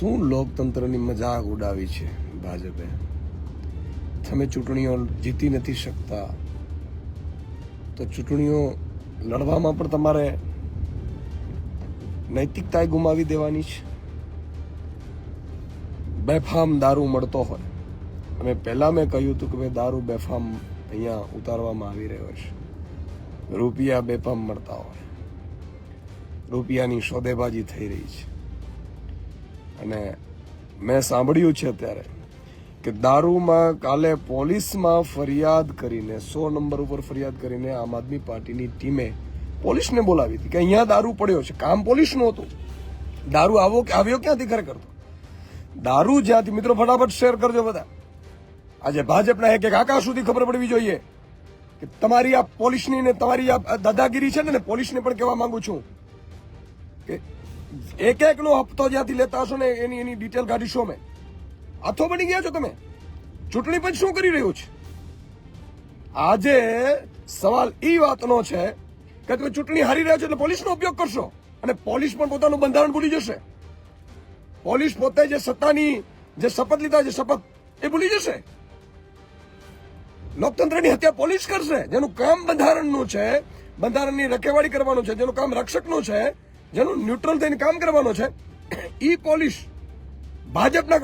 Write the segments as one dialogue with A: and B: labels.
A: શું લોકતંત્રની મજાક ઉડાવી છે ભાજપે? તમે ચૂંટણીઓ જીતી નથી શકતા. તો ચૂંટણીઓ લડવામાં પણ તમારે નૈતિકતાએ ગુમાવી દેવાની છે. બેફામ દારૂ મળતો હોય. અને પહેલાં મેં કહ્યું હતું કે ભાઈ દારૂ બેફામ અહીંયા ઉતારવામાં આવી રહ્યો છે. રૂપિયા બેફામ મળતા હોય. રૂપિયાની સોદેબાજી થઈ રહી છે. અને મેં સાંભળ્યું છે અત્યારે કે દારૂમાં કાલે પોલીસમાં ફરિયાદ કરીને, સો નંબર ઉપર ફરિયાદ કરીને આમ આદમી પાર્ટીની ટીમે પોલીસને બોલાવી હતી કે અહીંયા દારૂ પડ્યો છે. કામ પોલીસનું હતું. દારૂ આવો આવ્યો ક્યાંથી ખરેખર તો? દારૂ જ્યાંથી મિત્રો, ફટાફટ શેર કરજો બધા. આજે ભાજપના એક એક આકાશ સુધી ખબર પડવી જોઈએ કે તમારી આ પોલીસની ને તમારી આ દાદાગીરી છે ને પોલીસને પણ કહેવા માંગુ છું કે એક એક નો હપ્તો જ્યાંથી લેતા હશો ને એની એની ડિટેલ કાઢીશો અમે. હાથો બની ગયા છો તમે. ચૂંટણી પંચ શું કરી રહ્યું છે? આજે સવાલ એ વાતનો છે કે તમે ચૂંટણી હારી રહ્યા છો એટલે પોલીસનો ઉપયોગ કરશો અને પોલીસ પણ પોતાનું બંધારણ ભૂલી જશે. પોલીસ પોતે જે સત્તાની જે શપથ લીધા છે, શપથ, એ ભૂલી જશે. લોકતંત્રની હત્યા પોલીસ કરશે. જેનું કામ બંધારણનું છે, બંધારણની રખેવાળી કરવાનું છે, જેનું કામ રક્ષકનું છે જેનું ન્યુટ્રલ થઈને કામ કરવાનું છે, ઈ પોલીસ ભાજપના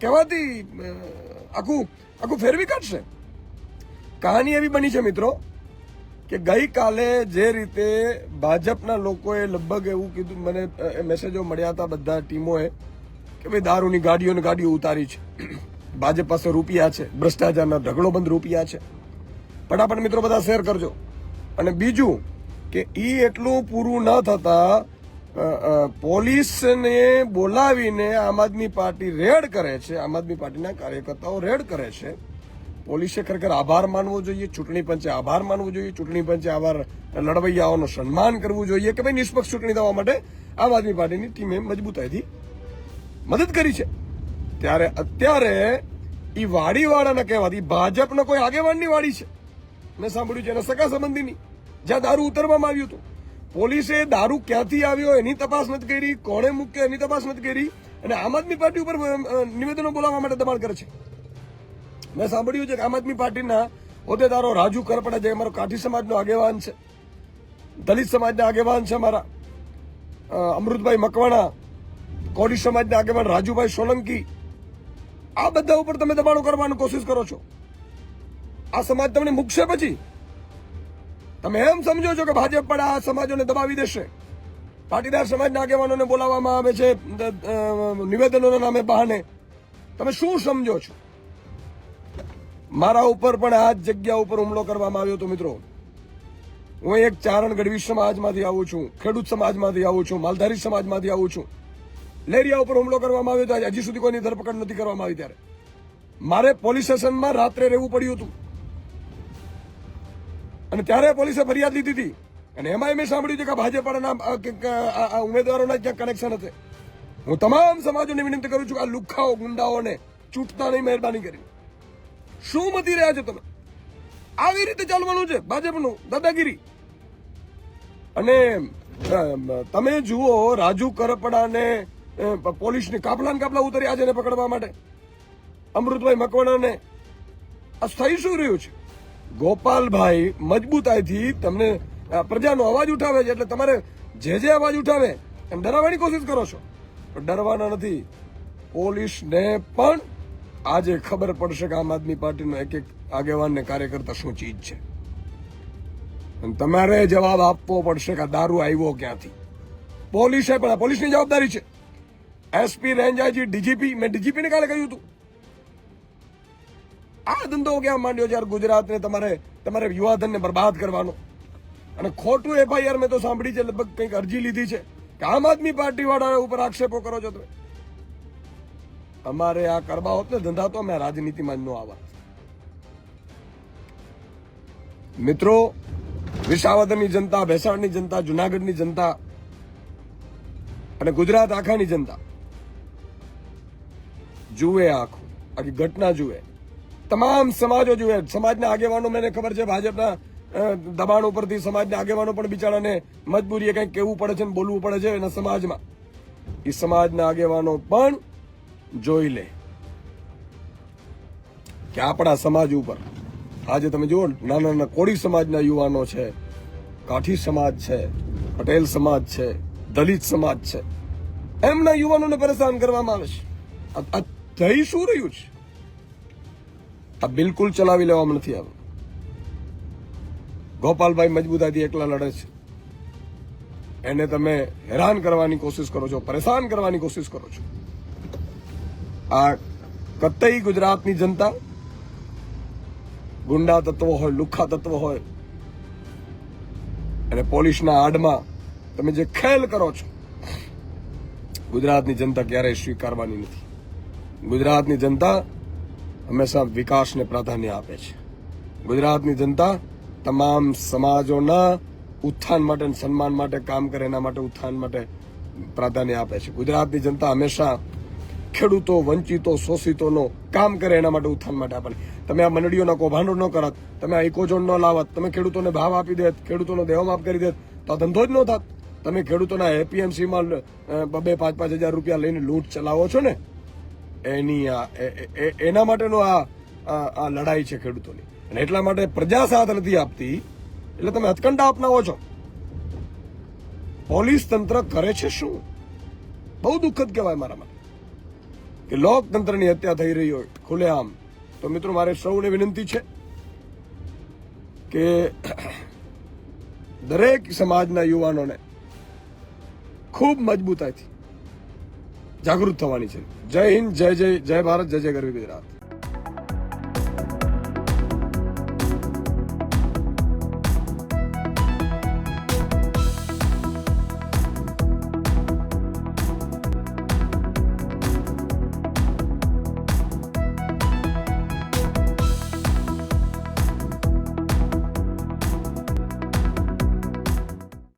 A: કહેવાથી આખું આખું ફેરવી કાઢશે. કહાની એવી બની છે મિત્રો કે ગઈકાલે જે રીતે ભાજપના લોકોએ લગભગ એવું કીધું, મને મેસેજો મળ્યા હતા બધા ટીમોએ કે ભાઈ દારૂની ગાડીઓ ને ગાડીઓ ઉતારી છે. ભાજપ પાસે રૂપિયા છે, ભ્રષ્ટાચારના ઢગલો બંધ રૂપિયા છે. ફટાફટ મિત્રો બધા શેર કરજો. અને બીજું કે એ એટલું પૂરું ન થતા પોલીસને બોલાવીને આમ આદમી પાર્ટી રેડ કરે છે, આમ આદમી પાર્ટીના કાર્યકર્તાઓ રેડ કરે છે. પોલીસે ખરેખર આભાર માનવો જોઈએ, ચૂંટણી પંચે આભાર માનવો જોઈએ, ચૂંટણી પંચે આભાર લડવૈયાઓનું સન્માન કરવું જોઈએ કે ભાઈ નિષ્પક્ષ ચૂંટણી થવા માટે આમ આદમી પાર્ટીની ટીમે મજબૂતાઈથી મદદ કરી છે. ત્યારે અત્યારે એ વાડીવાળાને કહેવાતી ભાજપનો કોઈ આગેવાનની વાડી છે. મેં સાંભળ્યું છે એના સગા સંબંધીની. જ્યાં દારૂ ઉતરવામાં આવ્યું હતું. પોલીસે દારૂ ક્યાંથી આવ્યો એની તપાસ નથી કરી, કોણે મૂક્યો એની તપાસ નથી કરી, અને આમ આદમી પાર્ટી ઉપર નિવેદનો બોલાવવા માટે દબાણ કરે છે. મેં સાંભળ્યું છે કે આમ આદમી પાર્ટીના હોદ્દેદારો રાજુ કરપડા જે અમારો કાઠી સમાજનો આગેવાન છે, દલિત સમાજના આગેવાન છે અમારા અમૃતભાઈ મકવાણા કોડી સમાજના આગેવાન રાજુભાઈ સોલંકી, આ બધા ઉપર તમે દબાણો કરવાની કોશિશ કરો છો. આ સમાજ તમને મૂકશે પછી? તમે એમ સમજો છો કે ભાજપ પણ આ સમાજોને દબાવી દેશે? પાટીદાર સમાજના આગેવાનોને બોલાવવામાં આવે છે નિવેદનોના નામે બહાને. તમે શું સમજો છો? મારા ઉપર પણ આ જ જગ્યા ઉપર હુમલો કરવામાં આવ્યો હતો, મિત્રો. હું એક ચારણ ગઢવી સમાજમાંથી આવું છું, ખેડૂત સમાજમાંથી આવું છું, માલધારી સમાજમાંથી આવું છું. લેરિયા ઉપર હુમલો કરવામાં આવ્યો હતો હજી સુધી કોઈની ધરપકડ નથી કરવામાં આવી ત્યારે. મારે પોલીસ સ્ટેશનમાં રાત્રે રહેવું પડ્યું હતું. અને ત્યારે પોલીસે ફરિયાદ લીધી હતી. અને એમાં મેં સાંભળ્યું છે કે ભાજપાના ઉમેદવારોના ક્યાંક કનેક્શન હશે. હું તમામ સમાજોને વિનંતી કરું છું કે આ લુખાઓ, ગુંડાઓને ચૂંટતા નહીં મહેરબાની કરી. શું મતી રહ્યા છો તમે? આવી રીતે ચાલવાનું છે ભાજપનું, દાદાગીરી. અને તમે જુઓ, રાજુ કરપડાને પોલીસની કાપલા ને કાપલા ઉતર્યા છે એને પકડવા માટે. અમૃતભાઈ મકવાણાને. આ થઈ શું રહ્યું છે? ગોપાલભાઈ મજબૂતાઈથી તમને પ્રજાનો અવાજ ઉઠાવે છે એટલે તમારે જે જે અવાજ ઉઠાવે એમ ડરાવવાની કોશિશ કરો છો. પણ ડરવાના નથી. પોલીસને પણ આજે ખબર પડશે કે આમ આદમી પાર્ટીનો એક એક આગેવાન ને કાર્યકર્તા શું ચીજ છે. અને તમારે જવાબ આપવો પડશે કે દારૂ આવ્યો ક્યાંથી. પોલીસે પણ પોલીસની જવાબદારી છે. એસપી રેન્જાજી ડીજીપી, મેં ડીજીપીને કાલે કહ્યું હતું. આ ધંધો ક્યાં માંડ્યો છે યાર ગુજરાતને તમારે તમારે યુવાધનને બરબાદ કરવાનો? અને ખોટું એફઆઈઆર મેં તો સાંભળી છે, લગભગ કંઈક અરજી લીધી છે. કે આમ આદમી પાર્ટી વાળા ઉપર આક્ષેપો કરો છો તમે. અમારે આ કરવા હોત ને ધંધા તો અમે રાજનીતિમાં જ ન આવા મિત્રો, વિસાવદરની જનતા, ભેસાણની જનતા, જુનાગઢની જનતા અને ગુજરાત આખાની જનતા. જુએ આખું, આખી ઘટના જુએ. તમામ સમાજો જોઈએ સમાજના આગેવાનો, મને ખબર છે, ભાજપના દબાણ ઉપરથી સમાજના આગેવાનો પણ બિચારાને મજબૂરીએ કંઈક કહેવું પડે છે ને બોલવું પડે છે એના સમાજમાં. એ સમાજના આગેવાનો પણ જોઈ લે. કે આપણા સમાજ ઉપર, આજે તમે જુઓ, નાના નાના કોળી સમાજના યુવાનો છે, કાઠી સમાજ છે, પટેલ સમાજ છે, દલિત સમાજ છે. એમના યુવાનોને પરેશાન કરવામાં આવે છે. આ- થઈ શું રહ્યું છે? આ બિલકુલ ચલાવી લેવામાં નથી આવ્યું ગોપાલભાઈ મજબૂતાથી એકલા લડે છે. એને તમે હેરાન કરવાની કોશિશ કરો છો, પરેશાન કરવાની કોશિશ કરો છો. આ કતઈ ગુજરાતની જનતા, ગુંડા તત્વો હોય લુખ્ખા તત્વ હોય, અને પોલીસના આડમાં તમે જે ખેલ કરો છો, ગુજરાતની જનતા ક્યારેય સ્વીકારવાની નથી. ગુજરાતની જનતા હંમેશા વિકાસને પ્રાધાન્ય આપે છે. ગુજરાતની જનતા તમામ સમાજોના ઉત્થાન માટે સન્માન માટે કામ કરે, એના માટે ઉત્થાન માટે પ્રાધાન્ય આપે છે. ગુજરાતની જનતા હંમેશા ખેડૂતો, વંચિતો, શોષિતોનો કામ કરે, એના માટે ઉત્થાન માટે આપે તમે આ મંડળીઓના કૌભાંડો ન કરત, તમે આ ઇકોઝોન ન લાવત, તમે ખેડૂતોને ભાવ આપી દેત, ખેડૂતોનો દેહમાપ કરી દેત, તો આ ધંધો જ ન થાત. તમે ખેડૂતોના એપીએમસીમાં બે પાંચ પાંચ હજાર રૂપિયા લઈને લૂંટ ચલાવો છો ને? એની આ એના માટેનો આ આ લડાઈ છે ખેડૂતોની. અને એટલા માટે પ્રજા સાથ નથી આપતી, એટલે તમે હથકંડા અપનાવો છો. પોલીસ તંત્ર કરે છે શું? બહુ દુઃખદ કહેવાય મારા માટે. કે લોકતંત્રની હત્યા થઈ રહી હોય ખુલ્લેઆમ તો મિત્રો, મારે સૌને વિનંતી છે કે દરેક સમાજના યુવાનોને ખૂબ મજબૂતાઈથી જાગૃત થવાની છે જય હિન્દ જય જય જય ભારત જય જય ગરવી ગુજરાત